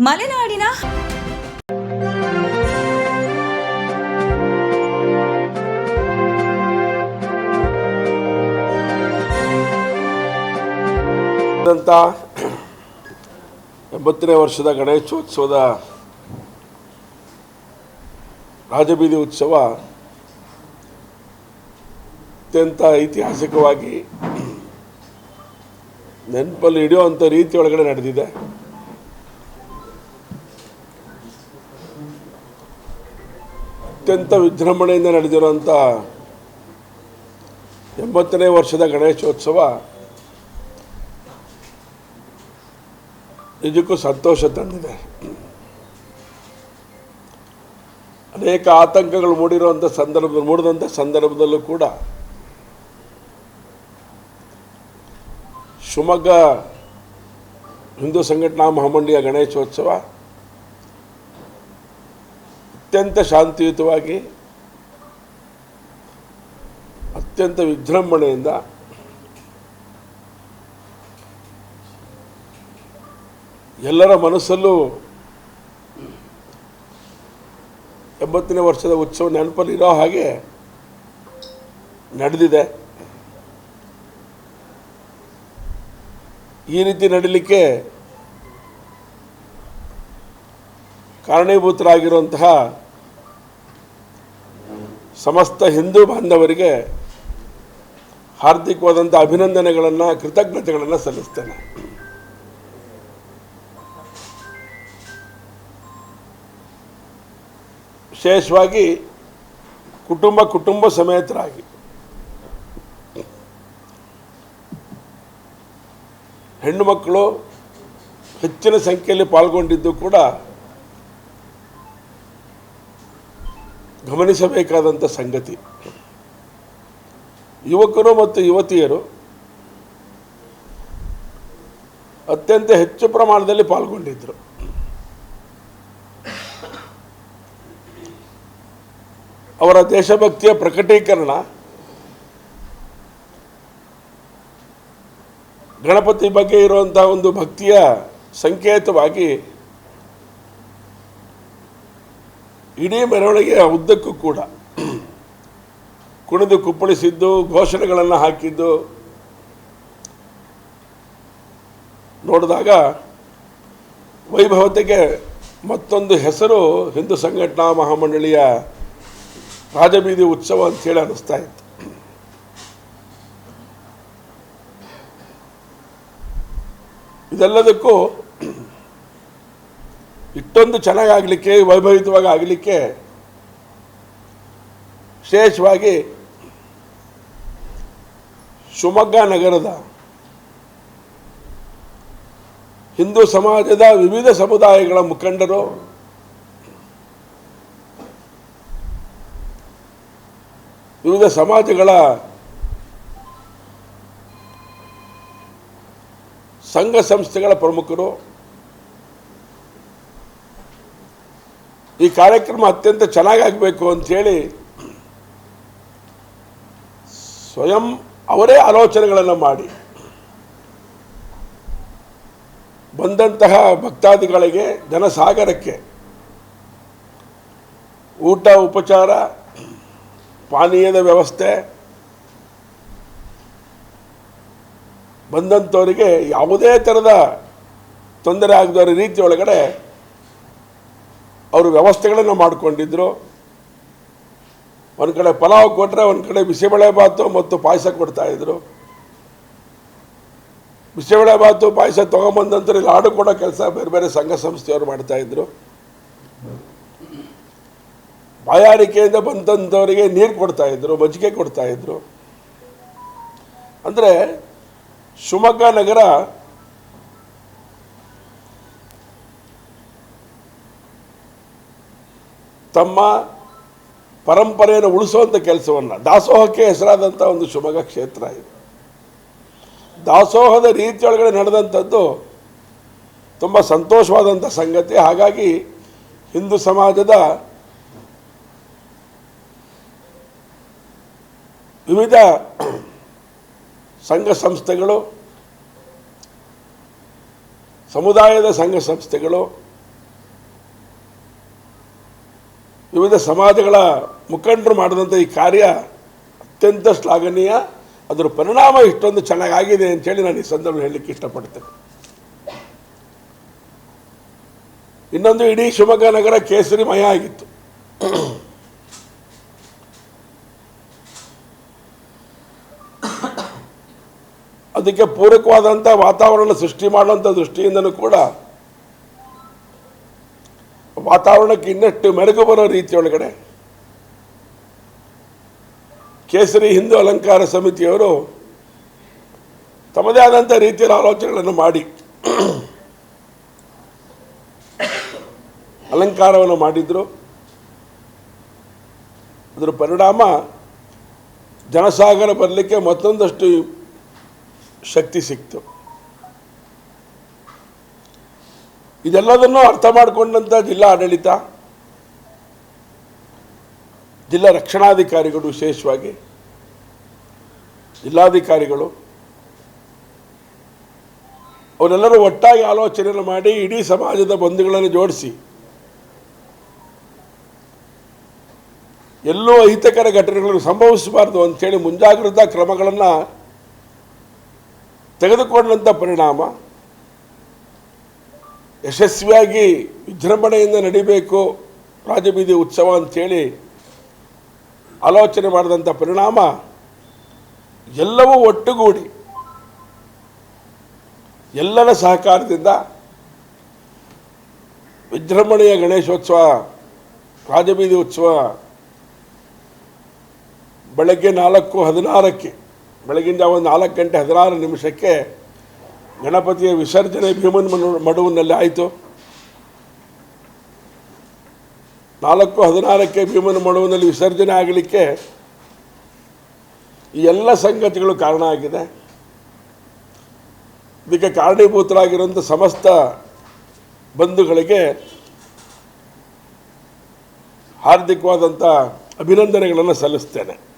ಮಲೆನಾಡಿನ ಎಂಬತ್ತನೇ ವರ್ಷದ ಗಣೇಶೋತ್ಸವದ ರಾಜಬೀದಿ ಉತ್ಸವ ಅತ್ಯಂತ ಐತಿಹಾಸಿಕವಾಗಿ ನೆನಪಲ್ಲಿ ಹಿಡಿಯುವಂಥ ರೀತಿ ಒಳಗಡೆ ನಡೆದಿದೆ. ಅತ್ಯಂತ ವಿಜೃಂಭಣೆಯಿಂದ ನಡೆದಿರುವಂಥ ಎಂಬತ್ತನೇ ವರ್ಷದ ಗಣೇಶೋತ್ಸವ ನಿಜಕ್ಕೂ ಸಂತೋಷ ತಂದಿದೆ. ಅನೇಕ ಆತಂಕಗಳು ಮೂಡಿರುವಂಥ ಸಂದರ್ಭ ಮೂಡಿದಂಥ ಸಂದರ್ಭದಲ್ಲೂ ಕೂಡ ಶಿವಮೊಗ್ಗ ಹಿಂದೂ ಸಂಘಟನಾ ಮಹಾಮಂಡಿಯ ಗಣೇಶೋತ್ಸವ ಅತ್ಯಂತ ಶಾಂತಿಯುತವಾಗಿ, ಅತ್ಯಂತ ವಿಜೃಂಭಣೆಯಿಂದ ಎಲ್ಲರ ಮನಸ್ಸಲ್ಲೂ ಎಂಬತ್ತನೇ ವರ್ಷದ ಉತ್ಸವ ನೆನಪಲ್ಲಿರೋ ಹಾಗೆ ನಡೆದಿದೆ. ಈ ರೀತಿ ನಡೀಲಿಕ್ಕೆ ಕಾರಣೀಭೂತರಾಗಿರುವಂತಹ ಸಮಸ್ತ ಹಿಂದೂ ಬಾಂಧವರಿಗೆ ಹಾರ್ದಿಕವಾದಂಥ ಅಭಿನಂದನೆಗಳನ್ನು, ಕೃತಜ್ಞತೆಗಳನ್ನು ಸಲ್ಲಿಸ್ತೇನೆ. ವಿಶೇಷವಾಗಿ ಕುಟುಂಬ ಕುಟುಂಬ ಸಮೇತರಾಗಿ. ಹೆಣ್ಣು ಮಕ್ಕಳು ಹೆಚ್ಚಿನ ಸಂಖ್ಯೆಯಲ್ಲಿ ಪಾಲ್ಗೊಂಡಿದ್ದು ಕೂಡ ಗಮನಿಸಬೇಕಾದಂಥ ಸಂಗತಿ. ಯುವಕರು ಮತ್ತು ಯುವತಿಯರು ಅತ್ಯಂತ ಹೆಚ್ಚು ಪ್ರಮಾಣದಲ್ಲಿ ಪಾಲ್ಗೊಂಡಿದ್ದರು. ಅವರ ದೇಶಭಕ್ತಿಯ ಪ್ರಕಟೀಕರಣ ಗಣಪತಿ ಬಗ್ಗೆ ಇರುವಂಥ ಒಂದು ಭಕ್ತಿಯ ಸಂಕೇತವಾಗಿ ಇಡೀ ಮೆರವಣಿಗೆಯ ಉದ್ದಕ್ಕೂ ಕೂಡ ಕುಣಿದು ಕುಪ್ಪಳಿಸಿದ್ದು, ಘೋಷಣೆಗಳನ್ನು ಹಾಕಿದ್ದು, ನೋಡಿದಾಗ ವೈಭವತೆಗೆ ಮತ್ತೊಂದು ಹೆಸರು ಹಿಂದೂ ಸಂಘಟನಾ ಮಹಾಮಂಡಳಿಯ ರಾಜಬೀದಿ ಉತ್ಸವ ಅಂತೇಳಿ ಅನ್ನಿಸ್ತಾ ಇತ್ತು. ಇದೆಲ್ಲದಕ್ಕೂ ಇಷ್ಟೊಂದು ಚೆನ್ನಾಗಾಗಲಿಕ್ಕೆ ವೈಭವಿತವಾಗಿ ಆಗಲಿಕ್ಕೆ ವಿಶೇಷವಾಗಿ ಶಿವಮೊಗ್ಗ ನಗರದ ಹಿಂದೂ ಸಮಾಜದ ವಿವಿಧ ಸಮುದಾಯಗಳ ಮುಖಂಡರು ವಿವಿಧ ಸಮಾಜಗಳ ಸಂಘ ಸಂಸ್ಥೆಗಳ ಪ್ರಮುಖರು. ಈ ಕಾರ್ಯಕ್ರಮ ಅತ್ಯಂತ ಚೆನ್ನಾಗಾಗಬೇಕು ಅಂಥೇಳಿ ಸ್ವಯಂ ಅವರೇ ಆಲೋಚನೆಗಳನ್ನು ಮಾಡಿ. ಬಂದಂತಹ ಭಕ್ತಾದಿಗಳಿಗೆ ಜನಸಾಗರಕ್ಕೆ ಊಟ, ಉಪಚಾರ, ಪಾನೀಯದ ವ್ಯವಸ್ಥೆ ಬಂದಂಥವರಿಗೆ ಯಾವುದೇ ಥರದ ತೊಂದರೆ ಆಗದ ರೀತಿ ಒಳಗಡೆ ಅವರು ವ್ಯವಸ್ಥೆಗಳನ್ನು ಮಾಡಿಕೊಂಡಿದ್ದರು ಒಂದು ಕಡೆ ಪಲಾವ್ ಕೊಟ್ಟರೆ ಒಂದು ಕಡೆ ಬಿಸಿಬೇಳೆಬಾತು ಮತ್ತು ಪಾಯಸ ಕೊಡ್ತಾಯಿದ್ರು ಬಿಸಿಬೇಳೆ ಬಾತು, ಪಾಯಸ ತೊಗೊಂಬಂದಂತರ ಆಡು ಕೊಡೋ ಕೆಲಸ ಬೇರೆ ಬೇರೆ ಸಂಘ ಸಂಸ್ಥೆಯವರು ಮಾಡ್ತಾಯಿದ್ರು ಬಾಯಾರಿಕೆಯಿಂದ ಬಂದಂಥವರಿಗೆ ನೀರು ಕೊಡ್ತಾಯಿದ್ರು ಮಜ್ಜಿಗೆ ಕೊಡ್ತಾಯಿದ್ರು ಅಂದರೆ ಶಿವಮೊಗ್ಗ ನಗರ ತಮ್ಮ ಪರಂಪರೆಯನ್ನು ಉಳಿಸುವಂಥ ಕೆಲಸವನ್ನು, ದಾಸೋಹಕ್ಕೆ ಹೆಸರಾದಂಥ ಒಂದು ಶಿವಮೊಗ್ಗ ಕ್ಷೇತ್ರ ಇದು. ದಾಸೋಹದ ರೀತಿಯೊಳಗಡೆ ನಡೆದಂಥದ್ದು ತುಂಬ ಸಂತೋಷವಾದಂಥ ಸಂಗತಿ. ಹಾಗಾಗಿ ಹಿಂದೂ ಸಮಾಜದ ವಿವಿಧ ಸಂಘ ಸಂಸ್ಥೆಗಳು, ಸಮುದಾಯದ ಸಂಘ ಸಂಸ್ಥೆಗಳು, ವಿವಿಧ ಸಮಾಜಗಳ ಮುಖಂಡರು ಮಾಡಿದಂಥ ಈ ಕಾರ್ಯ ಅತ್ಯಂತ ಶ್ಲಾಘನೀಯ. ಅದರ ಪರಿಣಾಮ ಇಷ್ಟೊಂದು ಚೆನ್ನಾಗಾಗಿದೆ ಅಂತೇಳಿ ನಾನು ಈ ಸಂದರ್ಭ ಹೇಳಲಿಕ್ಕೆ ಇಷ್ಟಪಡ್ತೇನೆ. ಇನ್ನೊಂದು ಇಡೀ ಶಿವಮೊಗ್ಗ ನಗರ ಕೇಸರಿಮಯ ಆಗಿತ್ತು. ಅದಕ್ಕೆ ಪೂರಕವಾದಂಥ ವಾತಾವರಣ ಸೃಷ್ಟಿ ಮಾಡುವಂಥ ದೃಷ್ಟಿಯಿಂದನೂ ಕೂಡ ವಾತಾವರಣಕ್ಕೆ ಇನ್ನಷ್ಟು ಮೆರುಗು ಬರೋ ರೀತಿಯೊಳಗಡೆ ಕೇಸರಿ ಹಿಂದೂ ಅಲಂಕಾರ ಸಮಿತಿಯವರು ತಮ್ಮದೇ ಆದಂಥ ರೀತಿಯಲ್ಲಿ ಆಲೋಚನೆಗಳನ್ನು ಮಾಡಿ ಅಲಂಕಾರವನ್ನು ಮಾಡಿದ್ರು. ಅದರ ಪರಿಣಾಮ ಜನಸಾಗರ ಬರಲಿಕ್ಕೆ ಮತ್ತೊಂದಷ್ಟು ಶಕ್ತಿ ಸಿಕ್ತು. ಇದೆಲ್ಲದನ್ನು ಅರ್ಥ ಮಾಡಿಕೊಂಡಂತ ಜಿಲ್ಲಾ ಆಡಳಿತ, ಜಿಲ್ಲಾ ರಕ್ಷಣಾಧಿಕಾರಿಗಳು ವಿಶೇಷವಾಗಿ, ಜಿಲ್ಲಾಧಿಕಾರಿಗಳು, ಅವರೆಲ್ಲರೂ ಒಟ್ಟಾಗಿ ಆಲೋಚನೆಯನ್ನು ಮಾಡಿ ಇಡೀ ಸಮಾಜದ ಬಂಧುಗಳನ್ನು ಜೋಡಿಸಿ, ಎಲ್ಲೂ ಅಹಿತಕರ ಘಟನೆಗಳು ಸಂಭವಿಸಬಾರ್ದು ಅಂಥೇಳಿ ಮುಂಜಾಗ್ರತಾ ಕ್ರಮಗಳನ್ನು ತೆಗೆದುಕೊಂಡಂಥ ಪರಿಣಾಮ ಯಶಸ್ವಿಯಾಗಿ ವಿಜೃಂಭಣೆಯಿಂದ ನಡಿಬೇಕು, ರಾಜಬೀದಿ ಉತ್ಸವ ಅಂಥೇಳಿ ಆಲೋಚನೆ ಮಾಡಿದಂಥ ಪರಿಣಾಮ ಎಲ್ಲವೂ ಒಟ್ಟುಗೂಡಿ ಎಲ್ಲರ ಸಹಕಾರದಿಂದ ವಿಜೃಂಭಣೆಯ ಗಣೇಶೋತ್ಸವ, ರಾಜಬೀದಿ ಉತ್ಸವ ಬೆಳಗ್ಗೆ ನಾಲ್ಕು ಹದಿನಾರಕ್ಕೆ ಬೆಳಗಿನ ಜಾವ ನಾಲ್ಕು ಗಂಟೆ ಹದಿನಾರು ನಿಮಿಷಕ್ಕೆ ಗಣಪತಿಯ ವಿಸರ್ಜನೆ ಭೀಮನ್ ಮನು- ಮಡುವಿನಲ್ಲಿ ಆಯಿತು. ನಾಲ್ಕು ಹದಿನಾರಕ್ಕೆ ಭೀಮನ ಮಡುವಿನಲ್ಲಿ ವಿಸರ್ಜನೆ ಆಗಲಿಕ್ಕೆ ಈ ಎಲ್ಲ ಸಂಗತಿಗಳು ಕಾರಣ ಆಗಿದೆ. ಇದಕ್ಕೆ ಕಾರಣೀಭೂತರಾಗಿರುವಂಥ ಸಮಸ್ತ ಬಂಧುಗಳಿಗೆ ಹಾರ್ದಿಕವಾದಂಥ ಅಭಿನಂದನೆಗಳನ್ನು ಸಲ್ಲಿಸ್ತೇನೆ.